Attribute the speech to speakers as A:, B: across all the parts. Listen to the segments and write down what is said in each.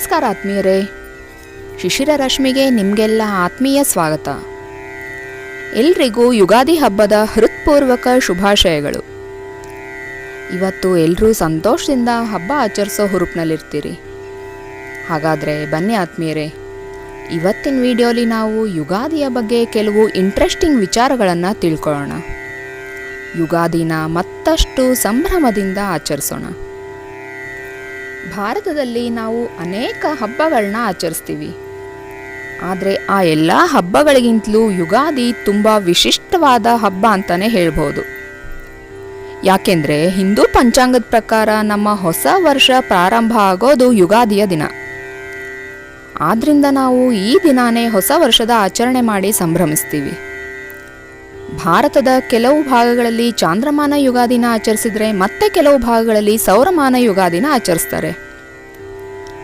A: ನಮಸ್ಕಾರ ಆತ್ಮೀಯರೇ. ಶಿಶಿರ ರಶ್ಮಿಗೆ ನಿಮಗೆಲ್ಲ ಆತ್ಮೀಯ ಸ್ವಾಗತ. ಎಲ್ರಿಗೂ ಯುಗಾದಿ ಹಬ್ಬದ ಹೃತ್ಪೂರ್ವಕ ಶುಭಾಶಯಗಳು. ಇವತ್ತು ಎಲ್ಲರೂ ಸಂತೋಷದಿಂದ ಹಬ್ಬ ಆಚರಿಸೋ ಹುರುಪಿನಲ್ಲಿರ್ತೀರಿ. ಹಾಗಾದರೆ ಬನ್ನಿ ಆತ್ಮೀಯರೇ, ಇವತ್ತಿನ ವಿಡಿಯೋಲಿ ನಾವು ಯುಗಾದಿಯ ಬಗ್ಗೆ ಕೆಲವು ಇಂಟ್ರೆಸ್ಟಿಂಗ್ ವಿಚಾರಗಳನ್ನು ತಿಳ್ಕೊಳ್ಳೋಣ. ಯುಗಾದಿನ ಮತ್ತಷ್ಟು ಸಂಭ್ರಮದಿಂದ ಆಚರಿಸೋಣ. ಭಾರತದಲ್ಲಿ ನಾವು ಅನೇಕ ಹಬ್ಬಗಳನ್ನ ಆಚರಿಸ್ತೀವಿ. ಆದರೆ ಆ ಎಲ್ಲ ಹಬ್ಬಗಳಿಗಿಂತಲೂ ಯುಗಾದಿ ತುಂಬ ವಿಶಿಷ್ಟವಾದ ಹಬ್ಬ ಅಂತಲೇ ಹೇಳ್ಬೋದು. ಯಾಕೆಂದರೆ ಹಿಂದೂ ಪಂಚಾಂಗದ ಪ್ರಕಾರ ನಮ್ಮ ಹೊಸ ವರ್ಷ ಪ್ರಾರಂಭ ಆಗೋದು ಯುಗಾದಿಯ ದಿನ. ಆದ್ದರಿಂದ ನಾವು ಈ ದಿನಾನೇ ಹೊಸ ವರ್ಷದ ಆಚರಣೆ ಮಾಡಿ ಸಂಭ್ರಮಿಸ್ತೀವಿ. ಭಾರತದ ಕೆಲವು ಭಾಗಗಳಲ್ಲಿ ಚಾಂದ್ರಮಾನ ಯುಗಾದಿನ ಆಚರಿಸಿದ್ರೆ ಮತ್ತೆ ಕೆಲವು ಭಾಗಗಳಲ್ಲಿ ಸೌರಮಾನ ಯುಗಾದಿನ ಆಚರಿಸ್ತಾರೆ.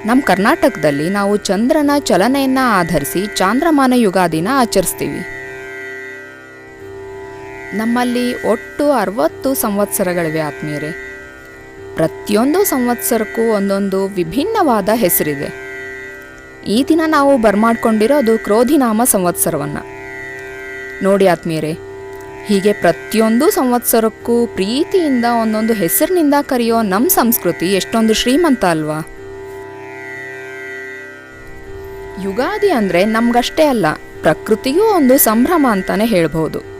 A: ನಮ್ಮ ಕರ್ನಾಟಕದಲ್ಲಿ ನಾವು ಚಂದ್ರನ ಚಲನೆಯನ್ನು ಆಧರಿಸಿ ಚಾಂದ್ರಮಾನ ಯುಗಾದಿನ ಆಚರಿಸ್ತೀವಿ. ನಮ್ಮಲ್ಲಿ ಒಟ್ಟು ಅರವತ್ತು ಸಂವತ್ಸರಗಳಿವೆ ಆತ್ಮೀಯರೇ. ಪ್ರತಿಯೊಂದು ಸಂವತ್ಸರಕ್ಕೂ ಒಂದೊಂದು ವಿಭಿನ್ನವಾದ ಹೆಸರಿದೆ. ಈ ದಿನ ನಾವು ಬರ್ಮಾಡ್ಕೊಂಡಿರೋದು ಕ್ರೋಧಿನಾಮ ಸಂವತ್ಸರವನ್ನು. ನೋಡಿ ಆತ್ಮೀಯರೇ ಹೀಗೆ ಪ್ರತಿಯೊಂದು ಸಂವತ್ಸರಕ್ಕೂ ಪ್ರೀತಿಯಿಂದ ಒಂದೊಂದು ಹೆಸರಿನಿಂದ ಕರೆಯೋ ನಮ್ಮ ಸಂಸ್ಕೃತಿ ಎಷ್ಟೊಂದು ಶ್ರೀಮಂತ ಅಲ್ವಾ? ಯುಗಾದಿ ಅಂದರೆ ನಮಗಷ್ಟೇ ಅಲ್ಲ ಪ್ರಕೃತಿಯೂ ಒಂದು ಸಂಭ್ರಮ ಅಂತಾನೆ ಹೇಳ್ಬೋದು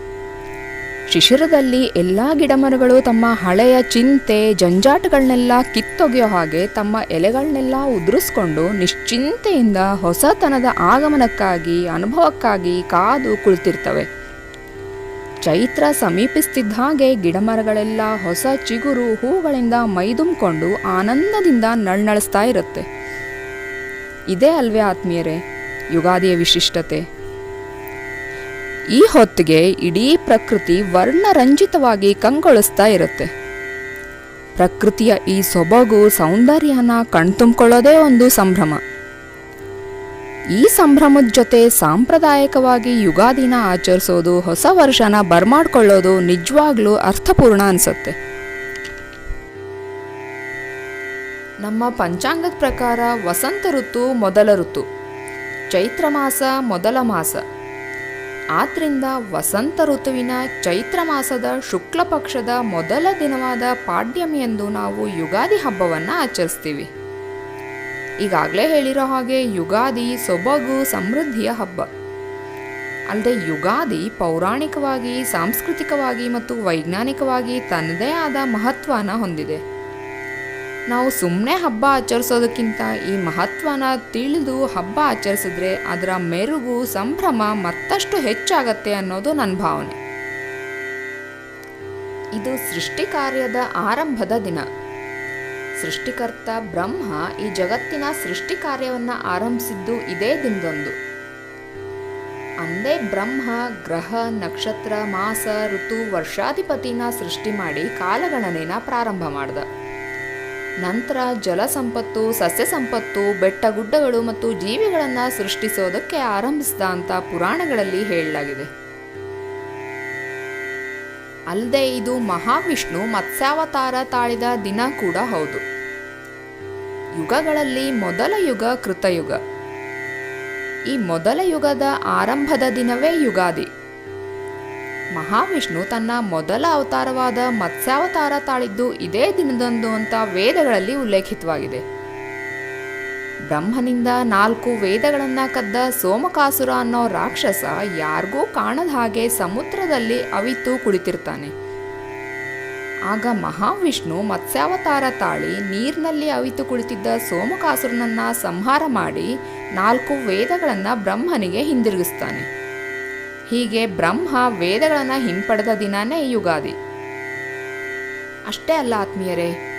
A: ಶಿಶಿರದಲ್ಲಿ ಎಲ್ಲ ಗಿಡಮರಗಳು ತಮ್ಮ ಹಳೆಯ ಚಿಂತೆ ಜಂಜಾಟಗಳನ್ನೆಲ್ಲ ಕಿತ್ತೊಗೆಯೋ ಹಾಗೆ ತಮ್ಮ ಎಲೆಗಳನ್ನೆಲ್ಲ ಉದುರಿಸ್ಕೊಂಡು ನಿಶ್ಚಿಂತೆಯಿಂದ ಹೊಸತನದ ಆಗಮನಕ್ಕಾಗಿ, ಅನುಭವಕ್ಕಾಗಿ ಕಾದು ಕುಳಿತಿರ್ತವೆ. ಚೈತ್ರ ಸಮೀಪಿಸ್ತಿದ್ದ ಹಾಗೆ ಗಿಡಮರಗಳೆಲ್ಲ ಹೊಸ ಚಿಗುರು ಹೂಗಳಿಂದ ಮೈದುಂಬಿಕೊಂಡು ಆನಂದದಿಂದ ನಳ್ನಳಿಸ್ತಾ ಇರುತ್ತೆ. ಇದೇ ಅಲ್ವೇ ಆತ್ಮೀಯರೇ, ಯುಗಾದಿಯ ವಿಶಿಷ್ಟತೆ. ಈ ಹೊತ್ತಿಗೆ ಇಡೀ ಪ್ರಕೃತಿ ವರ್ಣರಂಜಿತವಾಗಿ ಕಂಗೊಳಿಸ್ತಾ ಇರುತ್ತೆ. ಪ್ರಕೃತಿಯ ಈ ಸೊಬಗು ಸೌಂದರ್ಯನ ಕಣ್ತುಂಬ್ಕೊಳ್ಳೋದೇ ಒಂದು ಸಂಭ್ರಮ. ಈ ಸಂಭ್ರಮದ ಜೊತೆ ಸಾಂಪ್ರದಾಯಿಕವಾಗಿ ಯುಗಾದಿನ ಆಚರಿಸೋದು, ಹೊಸ ವರ್ಷನ ಬರ್ಮಾಡ್ಕೊಳ್ಳೋದು ನಿಜವಾಗ್ಲೂ ಅರ್ಥಪೂರ್ಣ ಅನಿಸುತ್ತೆ. ನಮ್ಮ ಪಂಚಾಂಗದ ಪ್ರಕಾರ ವಸಂತ ಋತು ಮೊದಲ ಋತು, ಚೈತ್ರ ಮಾಸ ಮೊದಲ ಮಾಸ. ಆದ್ರಿಂದ ವಸಂತ ಋತುವಿನ ಚೈತ್ರ ಮಾಸದ ಶುಕ್ಲ ಪಕ್ಷದ ಮೊದಲ ದಿನವಾದ ಪಾಡ್ಯಮಿ ಎಂದು ನಾವು ಯುಗಾದಿ ಹಬ್ಬವನ್ನು ಆಚರಿಸ್ತೀವಿ. ಈಗಾಗಲೇ ಹೇಳಿರೋ ಹಾಗೆ ಯುಗಾದಿ ಸೊಬಗು ಸಮೃದ್ಧಿಯ ಹಬ್ಬ. ಅಲ್ಲದೆ ಯುಗಾದಿ ಪೌರಾಣಿಕವಾಗಿ, ಸಾಂಸ್ಕೃತಿಕವಾಗಿ ಮತ್ತು ವೈಜ್ಞಾನಿಕವಾಗಿ ತನ್ನದೇ ಆದ ಮಹತ್ವನ ಹೊಂದಿದೆ. ನಾವು ಸುಮ್ಮನೆ ಹಬ್ಬ ಆಚರಿಸೋದಕ್ಕಿಂತ ಈ ಮಹತ್ವನ ತಿಳಿದು ಹಬ್ಬ ಆಚರಿಸಿದ್ರೆ ಅದರ ಮೆರುಗು, ಸಂಭ್ರಮ ಮತ್ತಷ್ಟು ಹೆಚ್ಚಾಗತ್ತೆ ಅನ್ನೋದು ನನ್ನ ಭಾವನೆ. ಇದು ಸೃಷ್ಟಿ ಕಾರ್ಯದ ಆರಂಭದ ದಿನ. ಸೃಷ್ಟಿಕರ್ತ ಬ್ರಹ್ಮ ಈ ಜಗತ್ತಿನ ಸೃಷ್ಟಿ ಕಾರ್ಯವನ್ನು ಆರಂಭಿಸಿದ್ದು ಇದೇ ದಿನದೊಂದು. ಅಂದೇ ಬ್ರಹ್ಮ, ಗ್ರಹ, ನಕ್ಷತ್ರ, ಮಾಸ, ಋತು, ವರ್ಷಾಧಿಪತಿನ ಸೃಷ್ಟಿ ಮಾಡಿ ಕಾಲಗಣನೆನ ಪ್ರಾರಂಭ ಮಾಡ್ದ. ನಂತರ ಜಲ ಸಂಪತ್ತು, ಸಸ್ಯ ಸಂಪತ್ತು, ಬೆಟ್ಟ ಗುಡ್ಡಗಳು ಮತ್ತು ಜೀವಿಗಳನ್ನು ಸೃಷ್ಟಿಸೋದಕ್ಕೆ ಆರಂಭಿಸಿದ ಅಂತ ಪುರಾಣಗಳಲ್ಲಿ ಹೇಳಲಾಗಿದೆ. ಅಲ್ಲದೆ ಇದು ಮಹಾವಿಷ್ಣು ಮತ್ಸ್ಯಾವತಾರ ತಾಳಿದ ದಿನ ಕೂಡ ಹೌದು. ಯುಗಗಳಲ್ಲಿ ಮೊದಲ ಯುಗ ಕೃತಯುಗ. ಈ ಮೊದಲ ಯುಗದ ಆರಂಭದ ದಿನವೇ ಯುಗಾದಿ. ಮಹಾವಿಷ್ಣು ತನ್ನ ಮೊದಲ ಅವತಾರವಾದ ಮತ್ಸ್ಯಾವತಾರ ತಾಳಿದ್ದು ಇದೇ ದಿನದಂದು ಅಂತ ವೇದಗಳಲ್ಲಿ ಉಲ್ಲೇಖಿತವಾಗಿದೆ. ಬ್ರಹ್ಮನಿಂದ ನಾಲ್ಕು ವೇದಗಳನ್ನು ಕದ್ದ ಸೋಮಕಾಸುರ ಅನ್ನೋ ರಾಕ್ಷಸ ಯಾರಿಗೂ ಕಾಣದ ಹಾಗೆ ಸಮುದ್ರದಲ್ಲಿ ಅವಿತು ಕುಳಿತಿರ್ತಾನೆ. ಆಗ ಮಹಾವಿಷ್ಣು ಮತ್ಸ್ಯಾವತಾರ ತಾಳಿ ನೀರಿನಲ್ಲಿ ಅವಿತು ಕುಳಿತಿದ್ದ ಸೋಮಕಾಸುರನನ್ನ ಸಂಹಾರ ಮಾಡಿ ನಾಲ್ಕು ವೇದಗಳನ್ನು ಬ್ರಹ್ಮನಿಗೆ ಹಿಂದಿರುಗಿಸ್ತಾನೆ. ಹೀಗೆ ಬ್ರಹ್ಮ ವೇದಗಳನ್ನು ಹಿಂಪಡೆದ ದಿನನೇ ಯುಗಾದಿ. ಅಷ್ಟೇ ಅಲ್ಲ ಆತ್ಮೀಯರೇ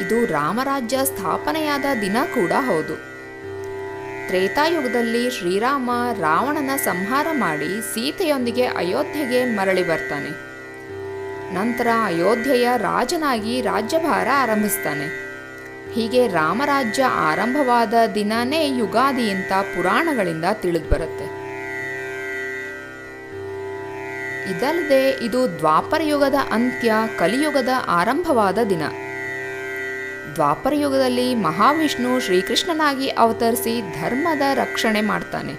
A: ಇದು ರಾಮರಾಜ್ಯ ಸ್ಥಾಪನೆಯಾದ ದಿನ ಕೂಡ ಹೌದು. ತ್ರೇತಾಯುಗದಲ್ಲಿ ಶ್ರೀರಾಮ ರಾವಣನ ಸಂಹಾರ ಮಾಡಿ ಸೀತೆಯೊಂದಿಗೆ ಅಯೋಧ್ಯೆಗೆ ಮರಳಿ ಬರ್ತಾನೆ. ನಂತರ ಅಯೋಧ್ಯೆಯ ರಾಜನಾಗಿ ರಾಜ್ಯಭಾರ ಆರಂಭಿಸ್ತಾನೆ. ಹೀಗೆ ರಾಮರಾಜ್ಯ ಆರಂಭವಾದ ದಿನನೇ ಯುಗಾದಿ ಅಂತ ಪುರಾಣಗಳಿಂದ ತಿಳಿದು ಬರುತ್ತೆ ಇದಲ್ಲದೆ ಇದು ದ್ವಾಪರ ಯುಗದ ಅಂತ್ಯ, ಕಲಿಯುಗದ ಆರಂಭವಾದ ದಿನ. ದ್ವಾಪರ ಯುಗದಲ್ಲಿ ಮಹಾವಿಷ್ಣು ಶ್ರೀಕೃಷ್ಣನಾಗಿ ಅವತರಿಸಿ ಧರ್ಮದ ರಕ್ಷಣೆ ಮಾಡ್ತಾನೆ.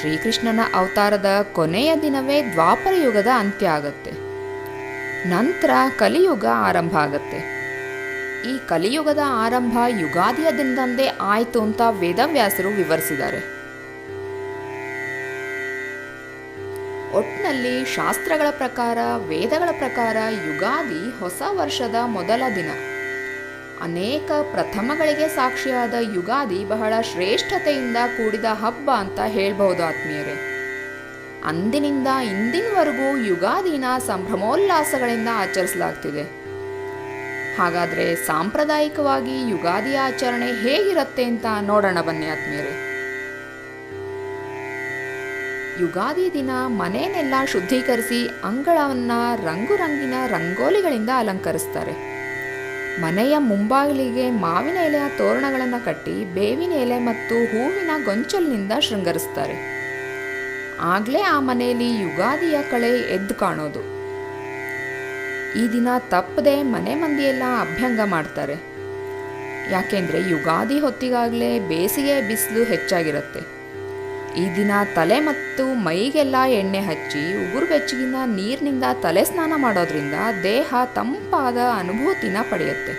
A: ಶ್ರೀಕೃಷ್ಣನ ಅವತಾರದ ಕೊನೆಯ ದಿನವೇ ದ್ವಾಪರ ಯುಗದ ಅಂತ್ಯ ಆಗತ್ತೆ. ನಂತರ ಕಲಿಯುಗ ಆರಂಭ ಆಗತ್ತೆ. ಈ ಕಲಿಯುಗದ ಆರಂಭ ಯುಗಾದಿಯ ದಿನದಂದೇ ಆಯಿತು ಅಂತ ವೇದವ್ಯಾಸರು ವಿವರಿಸಿದ್ದಾರೆ. ಒಟ್ನಲ್ಲಿ ಶಾಸ್ತ್ರಗಳ ಪ್ರಕಾರ, ವೇದಗಳ ಪ್ರಕಾರ ಯುಗಾದಿ ಹೊಸ ವರ್ಷದ ಮೊದಲ ದಿನ. ಅನೇಕ ಪ್ರಥಮಗಳಿಗೆ ಸಾಕ್ಷಿಯಾದ ಯುಗಾದಿ ಬಹಳ ಶ್ರೇಷ್ಠತೆಯಿಂದ ಕೂಡಿದ ಹಬ್ಬ ಅಂತ ಹೇಳ್ಬಹುದು ಆತ್ಮೀಯರೇ. ಅಂದಿನಿಂದ ಇಂದಿನವರೆಗೂ ಯುಗಾದಿನ ಸಂಭ್ರಮೋಲ್ಲಾಸಗಳಿಂದ ಆಚರಿಸಲಾಗ್ತಿದೆ. ಹಾಗಾದ್ರೆ ಸಾಂಪ್ರದಾಯಿಕವಾಗಿ ಯುಗಾದಿ ಆಚರಣೆ ಹೇಗಿರುತ್ತೆ ಅಂತ ನೋಡೋಣ ಬನ್ನಿ ಆತ್ಮೀಯರೇ. ಯುಗಾದಿ ದಿನ ಮನೆಯನ್ನೆಲ್ಲ ಶುದ್ಧೀಕರಿಸಿ ಅಂಗಳವನ್ನು ರಂಗು ರಂಗಿನ ರಂಗೋಲಿಗಳಿಂದ ಅಲಂಕರಿಸ್ತಾರೆ. ಮನೆಯ ಮುಂಬಾಗಿಲಿಗೆ ಮಾವಿನ ಎಲೆಯ ತೋರಣಗಳನ್ನು ಕಟ್ಟಿ ಬೇವಿನ ಎಲೆ ಮತ್ತು ಹೂವಿನ ಗೊಂಚಲಿನಿಂದ ಶೃಂಗರಿಸ್ತಾರೆ. ಆಗ್ಲೇ ಆ ಮನೆಯಲ್ಲಿ ಯುಗಾದಿಯ ಕಳೆ ಎದ್ದು ಕಾಣೋದು. ಈ ದಿನ ತಪ್ಪದೆ ಮನೆ ಮಂದಿಯೆಲ್ಲ ಅಭ್ಯಂಗ ಮಾಡ್ತಾರೆ. ಯಾಕೆಂದ್ರೆ ಯುಗಾದಿ ಹೊತ್ತಿಗಾಗಲೇ ಬೇಸಿಗೆ ಬಿಸಿಲು ಹೆಚ್ಚಾಗಿರುತ್ತೆ. ಈ ದಿನ ತಲೆ ಮತ್ತು ಮೈಗೆಲ್ಲ ಎಣ್ಣೆ ಹಚ್ಚಿ ಉಗುರು ಬೆಚ್ಚಗಿನ ನೀರಿನಿಂದ ತಲೆ ಸ್ನಾನ ಮಾಡೋದ್ರಿಂದ ದೇಹ ತಂಪಾದ ಅನುಭೂತಿನ ಪಡೆಯುತ್ತೆ.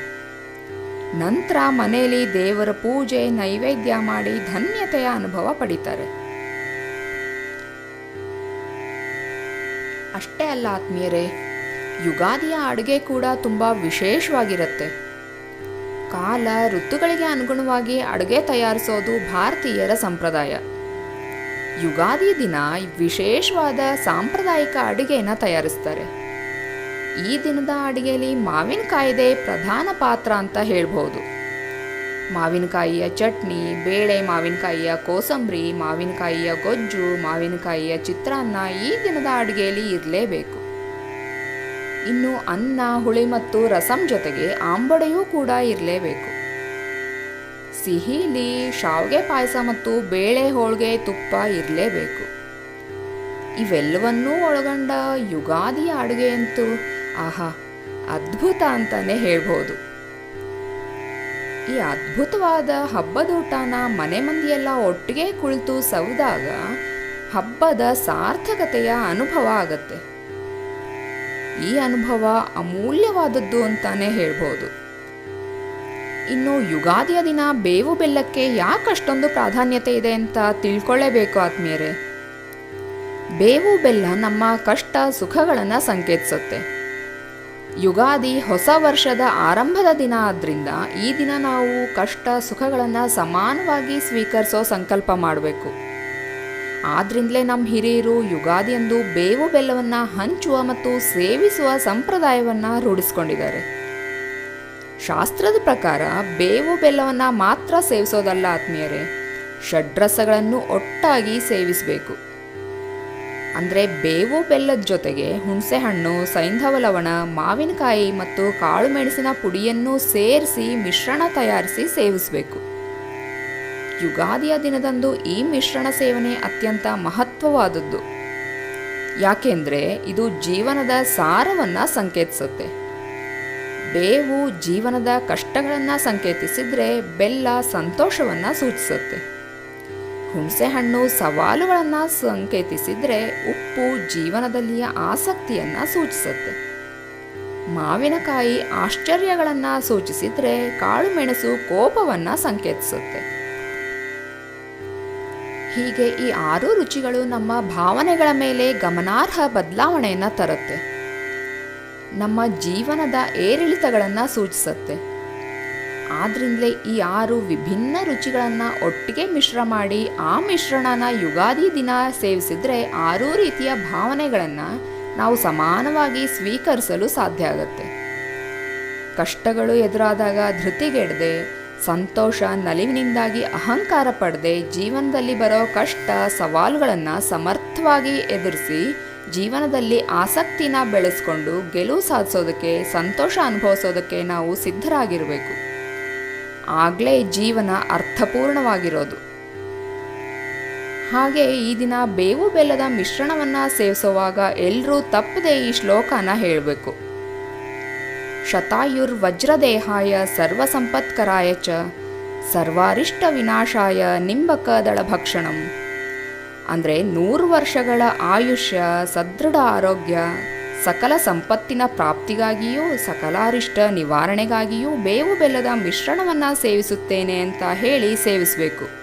A: ನಂತರ ಮನೆಯಲ್ಲಿ ದೇವರ ಪೂಜೆ, ನೈವೇದ್ಯ ಮಾಡಿ ಧನ್ಯತೆಯ ಅನುಭವ ಪಡಿತಾರೆ. ಅಷ್ಟೇ ಅಲ್ಲ ಆತ್ಮೀಯರೇ, ಯುಗಾದಿಯ ಅಡುಗೆ ಕೂಡ ತುಂಬ ವಿಶೇಷವಾಗಿರುತ್ತೆ. ಕಾಲ ಋತುಗಳಿಗೆ ಅನುಗುಣವಾಗಿ ಅಡುಗೆ ತಯಾರಿಸೋದು ಭಾರತೀಯರ ಸಂಪ್ರದಾಯ. ಯುಗಾದಿ ದಿನ ವಿಶೇಷವಾದ ಸಾಂಪ್ರದಾಯಿಕ ಅಡುಗೆಯನ್ನು ತಯಾರಿಸ್ತಾರೆ. ಈ ದಿನದ ಅಡುಗೆಯಲ್ಲಿ ಮಾವಿನಕಾಯಿದೆ ಪ್ರಧಾನ ಪಾತ್ರ ಅಂತ ಹೇಳ್ಬೋದು. ಮಾವಿನಕಾಯಿಯ ಚಟ್ನಿ, ಬೇಳೆ ಮಾವಿನಕಾಯಿಯ ಕೋಸಂಬರಿ, ಮಾವಿನಕಾಯಿಯ ಗೊಜ್ಜು, ಮಾವಿನಕಾಯಿಯ ಚಿತ್ರಾನ್ನ ಈ ದಿನದ ಅಡುಗೆಯಲ್ಲಿ ಇರಲೇಬೇಕು. ಇನ್ನು ಅನ್ನ, ಹುಳಿ ಮತ್ತು ರಸಂ ಜೊತೆಗೆ ಆಂಬಡೆಯೂ ಕೂಡ ಇರಲೇಬೇಕು. ಸಿಹಿಲಿ ಶಾವಿಗೆ ಪಾಯಸ ಮತ್ತು ಬೇಳೆ ಹೋಳಿಗೆ ತುಪ್ಪ ಇರಲೇಬೇಕು. ಇವೆಲ್ಲವನ್ನೂ ಒಳಗೊಂಡ ಯುಗಾದಿ ಅಡುಗೆ ಅಂತೂ ಆಹಾ, ಅದ್ಭುತ ಅಂತಾನೆ ಹೇಳ್ಬೋದು. ಈ ಅದ್ಭುತವಾದ ಹಬ್ಬದೂಟನ ಮನೆ ಮಂದಿಯೆಲ್ಲ ಒಟ್ಟಿಗೆ ಕುಳಿತು ಸವಿದಾಗ ಹಬ್ಬದ ಸಾರ್ಥಕತೆಯ ಅನುಭವ ಆಗತ್ತೆ. ಈ ಅನುಭವ ಅಮೂಲ್ಯವಾದದ್ದು ಅಂತಾನೆ ಹೇಳ್ಬೋದು. ಇನ್ನು ಯುಗಾದಿಯ ದಿನ ಬೇವು ಬೆಲ್ಲಕ್ಕೆ ಯಾಕೆ ಅಷ್ಟೊಂದು ಪ್ರಾಧಾನ್ಯತೆ ಇದೆ ಅಂತ ತಿಳ್ಕೊಳ್ಳೇಬೇಕು ಆತ್ಮೀಯರೇ. ಬೇವು ಬೆಲ್ಲ ನಮ್ಮ ಕಷ್ಟ ಸುಖಗಳನ್ನು ಸಂಕೇತಿಸುತ್ತೆ. ಯುಗಾದಿ ಹೊಸ ವರ್ಷದ ಆರಂಭದ ದಿನ ಆದ್ರಿಂದ ಈ ದಿನ ನಾವು ಕಷ್ಟ ಸುಖಗಳನ್ನು ಸಮಾನವಾಗಿ ಸ್ವೀಕರಿಸೋ ಸಂಕಲ್ಪ ಮಾಡಬೇಕು. ಆದ್ರಿಂದಲೇ ನಮ್ಮ ಹಿರಿಯರು ಯುಗಾದಿಯಂದು ಬೇವು ಬೆಲ್ಲವನ್ನು ಹಂಚುವ ಮತ್ತು ಸೇವಿಸುವ ಸಂಪ್ರದಾಯವನ್ನು ರೂಢಿಸ್ಕೊಂಡಿದ್ದಾರೆ. ಶಾಸ್ತ್ರದ ಪ್ರಕಾರ ಬೇವು ಬೆಲ್ಲವನ್ನು ಮಾತ್ರ ಸೇವಿಸೋದಲ್ಲ ಆತ್ಮೀಯರೇ, ಷಡ್ರಸಗಳನ್ನು ಒಟ್ಟಾಗಿ ಸೇವಿಸಬೇಕು. ಅಂದರೆ ಬೇವು ಬೆಲ್ಲದ ಜೊತೆಗೆ ಹುಣಸೆಹಣ್ಣು, ಸೈಂಧವ ಲವಣ, ಮಾವಿನಕಾಯಿ ಮತ್ತು ಕಾಳು ಮೆಣಸಿನ ಪುಡಿಯನ್ನು ಸೇರಿಸಿ ಮಿಶ್ರಣ ತಯಾರಿಸಿ ಸೇವಿಸಬೇಕು. ಯುಗಾದಿಯ ದಿನದಂದು ಈ ಮಿಶ್ರಣ ಸೇವನೆ ಅತ್ಯಂತ ಮಹತ್ವವಾದದ್ದು. ಯಾಕೆಂದರೆ ಇದು ಜೀವನದ ಸಾರವನ್ನು ಸಂಕೇತಿಸುತ್ತೆ. ಬೇವು ಜೀವನದ ಕಷ್ಟಗಳನ್ನು ಸಂಕೇತಿಸಿದರೆ ಬೆಲ್ಲ ಸಂತೋಷವನ್ನು ಸೂಚಿಸುತ್ತೆ. ಹುಣಸೆಹಣ್ಣು ಸವಾಲುಗಳನ್ನು ಸಂಕೇತಿಸಿದರೆ ಉಪ್ಪು ಜೀವನದಲ್ಲಿಯ ಆಸಕ್ತಿಯನ್ನು ಸೂಚಿಸುತ್ತೆ. ಮಾವಿನಕಾಯಿ ಆಶ್ಚರ್ಯಗಳನ್ನು ಸೂಚಿಸಿದರೆ ಕಾಳು ಮೆಣಸು ಕೋಪವನ್ನು ಸಂಕೇತಿಸುತ್ತೆ. ಹೀಗೆ ಈ ಆರು ರುಚಿಗಳು ನಮ್ಮ ಭಾವನೆಗಳ ಮೇಲೆ ಗಮನಾರ್ಹ ಬದಲಾವಣೆಯನ್ನು ತರುತ್ತೆ. ನಮ್ಮ ಜೀವನದ ಏರಿಳಿತಗಳನ್ನು ಸೂಚಿಸುತ್ತೆ. ಆದ್ರಿಂದಲೇ ಈ ಆರು ವಿಭಿನ್ನ ರುಚಿಗಳನ್ನು ಒಟ್ಟಿಗೆ ಮಿಶ್ರ ಮಾಡಿ ಆ ಮಿಶ್ರಣನ ಯುಗಾದಿ ದಿನ ಸೇವಿಸಿದರೆ ಆರೂ ರೀತಿಯ ಭಾವನೆಗಳನ್ನು ನಾವು ಸಮಾನವಾಗಿ ಸ್ವೀಕರಿಸಲು ಸಾಧ್ಯ ಆಗುತ್ತೆ. ಕಷ್ಟಗಳು ಎದುರಾದಾಗ ಧೃತಿಗೆಡದೆ, ಸಂತೋಷ ನಲಿವಿನಿಂದಾಗಿ ಅಹಂಕಾರ ಪಡದೆ, ಜೀವನದಲ್ಲಿ ಬರೋ ಕಷ್ಟ ಸವಾಲುಗಳನ್ನು ಸಮರ್ಥವಾಗಿ ಎದುರಿಸಿ ಜೀವನದಲ್ಲಿ ಆಸಕ್ತಿನ ಬೆಳೆಸ್ಕೊಂಡು ಗೆಲುವು ಸಾಧಿಸೋದಕ್ಕೆ, ಸಂತೋಷ ಅನುಭವಿಸೋದಕ್ಕೆ ನಾವು ಸಿದ್ಧರಾಗಿರಬೇಕು. ಆಗಲೇ ಜೀವನ ಅರ್ಥಪೂರ್ಣವಾಗಿರೋದು. ಹಾಗೆ ಈ ದಿನ ಬೇವು ಬೆಲ್ಲದ ಮಿಶ್ರಣವನ್ನು ಸೇವಿಸುವಾಗ ಎಲ್ಲರೂ ತಪ್ಪದೆ ಈ ಶ್ಲೋಕನ ಹೇಳಬೇಕು. ಶತಾಯುರ್ ವಜ್ರದೇಹಾಯ ಸರ್ವಸಂಪತ್ಕರಾಯ ಚ, ಸರ್ವಾರಿಷ್ಟ ವಿನಾಶಾಯ ನಿಂಬಕ ದಳಭಕ್ಷಣಂ ಅಂದರೆ ನೂರು ವರ್ಷಗಳ ಆಯುಷ್ಯ, ಸದೃಢ ಆರೋಗ್ಯ, ಸಕಲ ಸಂಪತ್ತಿನ ಪ್ರಾಪ್ತಿಗಾಗಿಯೂ, ಸಕಲಾರಿಷ್ಟ ನಿವಾರಣೆಗಾಗಿಯೂ ಬೇವು ಬೆಲ್ಲದ ಮಿಶ್ರಣವನ್ನು ಸೇವಿಸುತ್ತೇನೆ ಅಂತ ಹೇಳಿ ಸೇವಿಸಬೇಕು.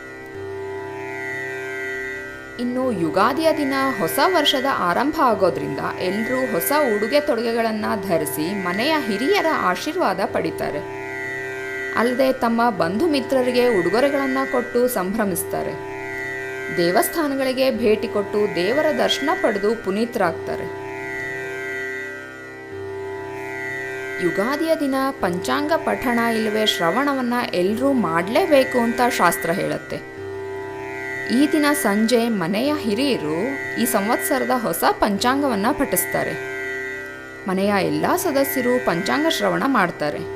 A: ಇನ್ನು ಯುಗಾದಿಯ ದಿನ ಹೊಸ ವರ್ಷದ ಆರಂಭ ಆಗೋದ್ರಿಂದ ಎಲ್ಲರೂ ಹೊಸ ಉಡುಗೆ ತೊಡುಗೆಗಳನ್ನು ಧರಿಸಿ ಮನೆಯ ಹಿರಿಯರ ಆಶೀರ್ವಾದ ಪಡಿತಾರೆ. ಅಲ್ಲದೆ ತಮ್ಮ ಬಂಧು ಮಿತ್ರರಿಗೆ ಉಡುಗೊರೆಗಳನ್ನು ಕೊಟ್ಟು ಸಂಭ್ರಮಿಸ್ತಾರೆ. ದೇವಸ್ಥಾನಗಳಿಗೆ ಭೇಟಿ ಕೊಟ್ಟು ದೇವರ ದರ್ಶನ ಪಡೆದು ಪುನೀತರಾಗ್ತಾರೆ. ಯುಗಾದಿಯ ದಿನ ಪಂಚಾಂಗ ಪಠಣ ಇಲ್ಲವೇ ಶ್ರವಣವನ್ನ ಎಲ್ಲರೂ ಮಾಡಲೇಬೇಕು ಅಂತ ಶಾಸ್ತ್ರ ಹೇಳುತ್ತೆ. ಈ ದಿನ ಸಂಜೆ ಮನೆಯ ಹಿರಿಯರು ಈ ಸಂವತ್ಸರದ ಹೊಸ ಪಂಚಾಂಗವನ್ನ ಪಠಿಸ್ತಾರೆ. ಮನೆಯ ಎಲ್ಲ ಸದಸ್ಯರು ಪಂಚಾಂಗ ಶ್ರವಣ ಮಾಡ್ತಾರೆ.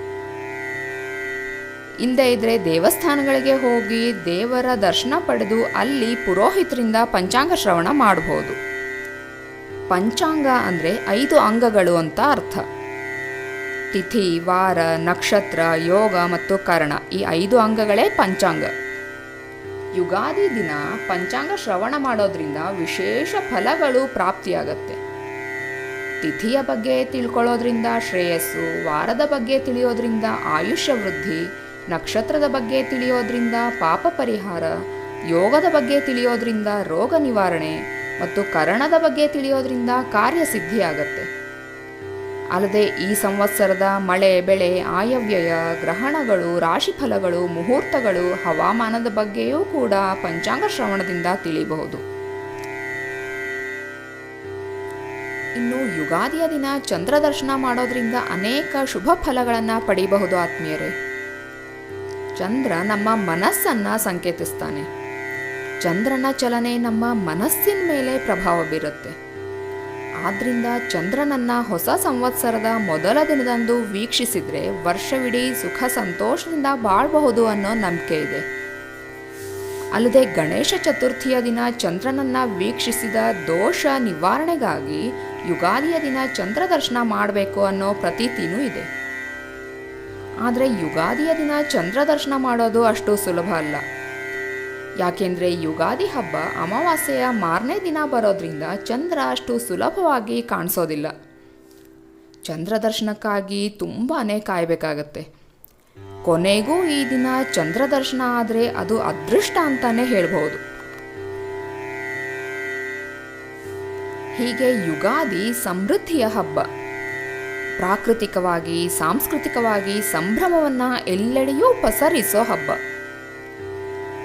A: ಇಲ್ಲದೆ ಇದ್ರೆ ದೇವಸ್ಥಾನಗಳಿಗೆ ಹೋಗಿ ದೇವರ ದರ್ಶನ ಪಡೆದು ಅಲ್ಲಿ ಪುರೋಹಿತರಿಂದ ಪಂಚಾಂಗ ಶ್ರವಣ ಮಾಡಬಹುದು. ಪಂಚಾಂಗ ಅಂದರೆ ಐದು ಅಂಗಗಳು ಅಂತ ಅರ್ಥ. ತಿಥಿ, ವಾರ, ನಕ್ಷತ್ರ, ಯೋಗ ಮತ್ತು ಕರ್ಣ ಈ ಐದು ಅಂಗಗಳೇ ಪಂಚಾಂಗ. ಯುಗಾದಿ ದಿನ ಪಂಚಾಂಗ ಶ್ರವಣ ಮಾಡೋದ್ರಿಂದ ವಿಶೇಷ ಫಲಗಳು ಪ್ರಾಪ್ತಿಯಾಗತ್ತೆ. ತಿಥಿಯ ಬಗ್ಗೆ ತಿಳ್ಕೊಳ್ಳೋದ್ರಿಂದ ಶ್ರೇಯಸ್ಸು, ವಾರದ ಬಗ್ಗೆ ತಿಳಿಯೋದ್ರಿಂದ ಆಯುಷ್ಯ ವೃದ್ಧಿ ನಕ್ಷತ್ರದ ಬಗ್ಗೆ ತಿಳಿಯೋದ್ರಿಂದ ಪಾಪ ಪರಿಹಾರ, ಯೋಗದ ಬಗ್ಗೆ ತಿಳಿಯೋದ್ರಿಂದ ರೋಗ ನಿವಾರಣೆ ಮತ್ತು ಕರಣದ ಬಗ್ಗೆ ತಿಳಿಯೋದ್ರಿಂದ ಕಾರ್ಯಸಿದ್ಧಿಯಾಗತ್ತೆ ಅಲ್ಲದೆ ಈ ಸಂವತ್ಸರದ ಮಳೆ, ಬೆಳೆ, ಆಯವ್ಯಯ, ಗ್ರಹಣಗಳು, ರಾಶಿಫಲಗಳು, ಮುಹೂರ್ತಗಳು, ಹವಾಮಾನದ ಬಗ್ಗೆಯೂ ಕೂಡ ಪಂಚಾಂಗ ಶ್ರವಣದಿಂದ ತಿಳಿಬಹುದು. ಇನ್ನು ಯುಗಾದಿಯ ದಿನ ಚಂದ್ರ ದರ್ಶನ ಮಾಡೋದ್ರಿಂದ ಅನೇಕ ಶುಭ ಫಲಗಳನ್ನು ಪಡೆಯಬಹುದು ಆತ್ಮೀಯರೇ. ಚಂದ್ರ ನಮ್ಮ ಮನಸ್ಸನ್ನ ಸಂಕೇತಿಸ್ತಾನೆ. ಚಂದ್ರನ ಚಲನೆ ನಮ್ಮ ಮನಸ್ಸಿನ ಮೇಲೆ ಪ್ರಭಾವ ಬೀರುತ್ತೆ. ಆದ್ರಿಂದ ಚಂದ್ರನನ್ನ ಹೊಸ ಸಂವತ್ಸರದ ಮೊದಲ ದಿನದಂದು ವೀಕ್ಷಿಸಿದ್ರೆ ವರ್ಷವಿಡೀ ಸುಖ ಸಂತೋಷದಿಂದ ಬಾಳಬಹುದು ಅನ್ನೋ ನಂಬಿಕೆ ಇದೆ. ಅಲ್ಲದೆ ಗಣೇಶ ಚತುರ್ಥಿಯ ದಿನ ಚಂದ್ರನನ್ನ ವೀಕ್ಷಿಸಿದ ದೋಷ ನಿವಾರಣೆಗಾಗಿ ಯುಗಾದಿಯ ದಿನ ಚಂದ್ರ ದರ್ಶನ ಮಾಡಬೇಕು ಅನ್ನೋ ಪ್ರತೀತಿನೂ ಇದೆ. ಆದರೆ ಯುಗಾದಿಯ ದಿನ ಚಂದ್ರ ದರ್ಶನ ಮಾಡೋದು ಅಷ್ಟು ಸುಲಭ ಅಲ್ಲ. ಯಾಕೆಂದರೆ ಯುಗಾದಿ ಹಬ್ಬ ಅಮಾವಾಸ್ಯೆಯ ಮಾರನೇ ದಿನ ಬರೋದ್ರಿಂದ ಚಂದ್ರ ಅಷ್ಟು ಸುಲಭವಾಗಿ ಕಾಣಿಸೋದಿಲ್ಲ. ಚಂದ್ರ ದರ್ಶನಕ್ಕಾಗಿ ತುಂಬಾ ಕಾಯಬೇಕಾಗತ್ತೆ. ಕೊನೆಗೂ ಈ ದಿನ ಚಂದ್ರ ದರ್ಶನ ಆದರೆ ಅದು ಅದೃಷ್ಟ ಅಂತಾನೆ ಹೇಳ್ಬೋದು ಹೀಗೆ ಯುಗಾದಿ ಸಮೃದ್ಧಿಯ ಹಬ್ಬ. ಪ್ರಾಕೃತಿಕವಾಗಿ, ಸಾಂಸ್ಕೃತಿಕವಾಗಿ ಸಂಭ್ರಮವನ್ನ ಎಲ್ಲೆಡೆಯೂ ಪಸರಿಸೋ ಹಬ್ಬ.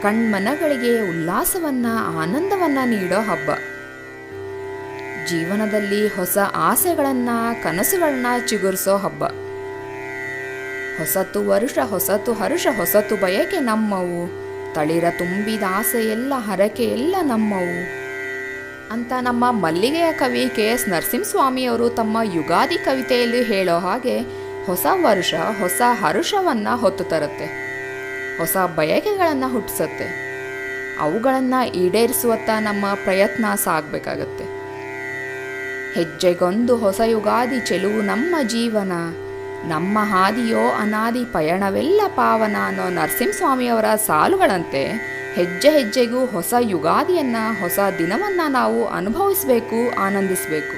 A: ಕಣ್ಮನಗಳಿಗೆ ಉಲ್ಲಾಸವನ್ನ, ಆನಂದವನ್ನ ನೀಡೋ ಹಬ್ಬ. ಜೀವನದಲ್ಲಿ ಹೊಸ ಆಸೆಗಳನ್ನ, ಕನಸುಗಳನ್ನ ಚಿಗುರಿಸೋ ಹಬ್ಬ. ಹೊಸತು ವರುಷ, ಹೊಸತು ಹರುಷ, ಹೊಸತು ಬಯಕೆ ನಮ್ಮವು. ತಳಿರ ತುಂಬಿದ ಆಸೆ ಎಲ್ಲ ಹರಕೆ ಎಲ್ಲ ನಮ್ಮವು. ಅಂತ ನಮ್ಮ ಮಲ್ಲಿಗೆಯ ಕವಿ ಕೆ ಎಸ್ ನರಸಿಂಹಸ್ವಾಮಿಯವರು ತಮ್ಮ ಯುಗಾದಿ ಕವಿತೆಯಲ್ಲಿ ಹೇಳೋ ಹಾಗೆ ಹೊಸ ವರ್ಷ, ಹೊಸ ಹರುಷವನ್ನು ಹೊತ್ತು ತರುತ್ತೆ. ಹೊಸ ಬಯಕೆಗಳನ್ನು ಹುಟ್ಟಿಸುತ್ತೆ. ಅವುಗಳನ್ನು ಈಡೇರಿಸುವತ್ತ ನಮ್ಮ ಪ್ರಯತ್ನ ಸಾಗಬೇಕಾಗತ್ತೆ. ಹೆಜ್ಜೆಗೊಂದು ಹೊಸ ಯುಗಾದಿ ಚೆಲುವು ನಮ್ಮ ಜೀವನ. ನಮ್ಮ ಹಾದಿಯೋ ಅನಾದಿ ಪಯಣವೆಲ್ಲ ಪಾವನ ಅನ್ನೋ ನರಸಿಂಹಸ್ವಾಮಿಯವರ ಸಾಲುಗಳಂತೆ ಹೆಜ್ಜೆ ಹೆಜ್ಜೆಗೂ ಹೊಸ ಯುಗಾದಿಯನ್ನು, ಹೊಸ ದಿನವನ್ನು ನಾವು ಅನುಭವಿಸಬೇಕು, ಆನಂದಿಸಬೇಕು.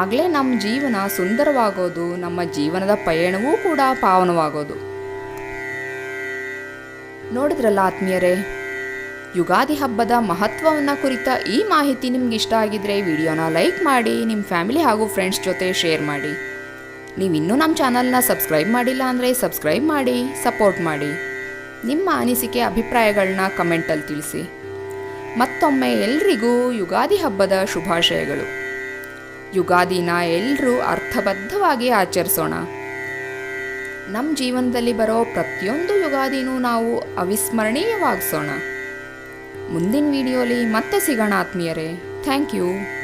A: ಆಗಲೇ ನಮ್ಮ ಜೀವನ ಸುಂದರವಾಗೋದು, ನಮ್ಮ ಜೀವನದ ಪಯಣವೂ ಕೂಡ ಪಾವನವಾಗೋದು. ನೋಡಿದ್ರಲ್ಲ ಆತ್ಮೀಯರೇ, ಯುಗಾದಿ ಹಬ್ಬದ ಮಹತ್ವವನ್ನು ಕುರಿತ ಈ ಮಾಹಿತಿ ನಿಮ್ಗೆ ಇಷ್ಟ ಆಗಿದ್ರೆ ವಿಡಿಯೋನ ಲೈಕ್ ಮಾಡಿ ನಿಮ್ಮ ಫ್ಯಾಮಿಲಿ ಹಾಗೂ ಫ್ರೆಂಡ್ಸ್ ಜೊತೆ ಶೇರ್ ಮಾಡಿ. ನೀವು ಇನ್ನೂ ನಮ್ಮ ಚಾನಲ್ನ ಸಬ್ಸ್ಕ್ರೈಬ್ ಮಾಡಿಲ್ಲ ಅಂದರೆ ಸಬ್ಸ್ಕ್ರೈಬ್ ಮಾಡಿ, ಸಪೋರ್ಟ್ ಮಾಡಿ. ನಿಮ್ಮ ಅನಿಸಿಕೆ ಅಭಿಪ್ರಾಯಗಳನ್ನ ಕಮೆಂಟಲ್ಲಿ ತಿಳಿಸಿ. ಮತ್ತೊಮ್ಮೆ ಎಲ್ರಿಗೂ ಯುಗಾದಿ ಹಬ್ಬದ ಶುಭಾಶಯಗಳು. ಯುಗಾದಿನ ಎಲ್ಲರೂ ಅರ್ಥಬದ್ಧವಾಗಿ ಆಚರಿಸೋಣ. ನಮ್ಮ ಜೀವನದಲ್ಲಿ ಬರೋ ಪ್ರತಿಯೊಂದು ಯುಗಾದಿನೂ ನಾವು ಅವಿಸ್ಮರಣೀಯವಾಗಿಸೋಣ. ಮುಂದಿನ ವಿಡಿಯೋಲಿ ಮತ್ತೆ ಸಿಗೋಣ ಆತ್ಮೀಯರೇ. Thank you.